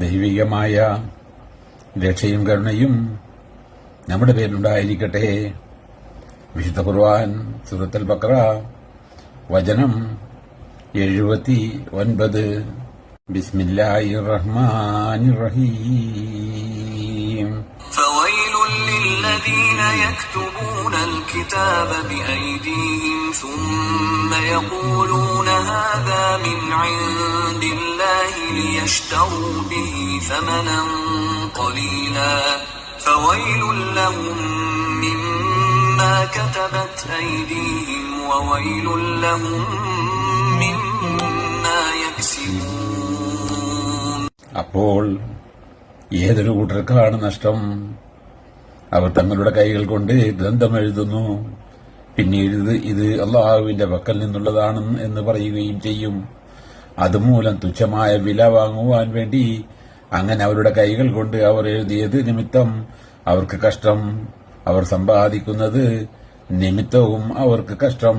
ദൈവികമായ രക്ഷയും കരുണയും നമ്മുടെ പേരിലുണ്ടായിരിക്കട്ടെ വിശുദ്ധ ഖുർആൻ സൂറത്തുൽ ബക്ര വചനം എഴുപത്തി ഒൻപത് ബിസ്മില്ലാഹി റഹ്മാനി റഹീം فويل للذين يكتبون الكتاب بأيديهم ثم يقولون هذا من عند الله ليشتروا به ثمنا قليلا فويل لهم مما كتبت أيديهم وويل لهم مما يكسبون അപ്പോൾ ഏതൊരു കൂട്ടർക്കാണ് നഷ്ടം അവർ തങ്ങളുടെ കൈകൾ കൊണ്ട് ഗ്രന്ഥം എഴുതുന്നു പിന്നീട് ഇത് ഇത് അള്ളാഹുവിന്റെ പക്കൽ നിന്നുള്ളതാണ് എന്ന് പറയുകയും ചെയ്യും അതുമൂലം തുച്ഛമായ വില വാങ്ങുവാൻ വേണ്ടി അങ്ങനെ അവരുടെ കൈകൾ കൊണ്ട് അവർ എഴുതിയത് നിമിത്തം അവർക്ക് കഷ്ടം അവർ സമ്പാദിക്കുന്നത് നിമിത്തവും അവർക്ക് കഷ്ടം.